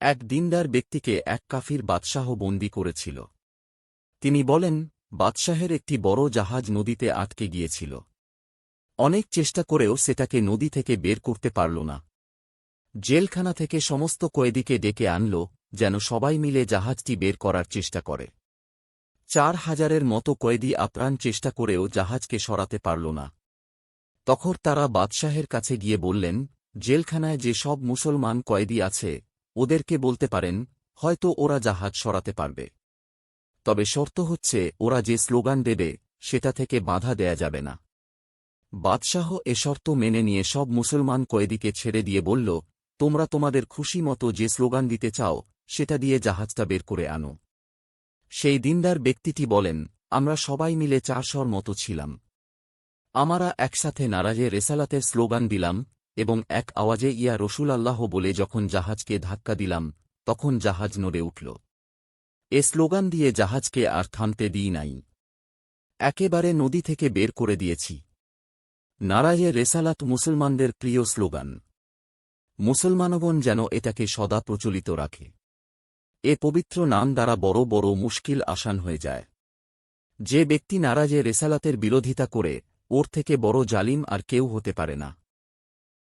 এক দিনদার ব্যক্তিকে এক কাফির বাদশাহ বন্দী করেছিল। তিনি বলেন, বাদশাহের একটি বড় জাহাজ নদীতে আটকে গিয়েছিল। অনেক চেষ্টা করেও সেটাকে নদী থেকে বের করতে পারল না। জেলখানা থেকে সমস্ত কয়েদিকে ডেকে আনল, যেন সবাই মিলে জাহাজটি বের করার চেষ্টা করে। চার হাজারের মতো কয়েদি আপ্রাণ চেষ্টা করেও জাহাজকে সরাতে পারল না। তখন তারা বাদশাহের কাছে গিয়ে বললেন, জেলখানায় যে সব মুসলমান কয়েদি আছে ওদেরকে বলতে পারেন, হয়তো ওরা জাহাজ সরাতে পারবে। তবে শর্ত হচ্ছে, ওরা যে স্লোগান দেবে, সেটা থেকে বাধা দেয়া যাবে না। বাদশাহ এ শর্ত মেনে নিয়ে সব মুসলমান কয়েদিকে ছেড়ে দিয়ে বলল, তোমরা তোমাদের খুশি মতো যে স্লোগান দিতে চাও, সেটা দিয়ে জাহাজটা বের করে আনো। সেই দিনদার ব্যক্তিটি বলেন, আমরা সবাই মিলে চারশর মতো ছিলাম। আমরা একসাথে নারাজে রেসালাতের স্লোগান দিলাম এবং এক আওয়াজে, ইয়া রসুল আল্লাহ বলে যখন জাহাজকে ধাক্কা দিলাম, তখন জাহাজ নড়ে উঠল। এ স্লোগান দিয়ে জাহাজকে আর থামতে দিই নাই। একেবারে নদী থেকে বের করে দিয়েছি। নারাজে রেসালাত মুসলমানদের প্রিয় স্লোগান। মুসলমানগণ যেন এটাকে সদা প্রচলিত রাখে। এ পবিত্র নাম দ্বারা বড় বড় মুশকিল আসান হয়ে যায়। যে ব্যক্তি নারাজে রেসালাতের বিরোধিতা করে, ওর থেকে বড় জালিম আর কেউ হতে পারে না।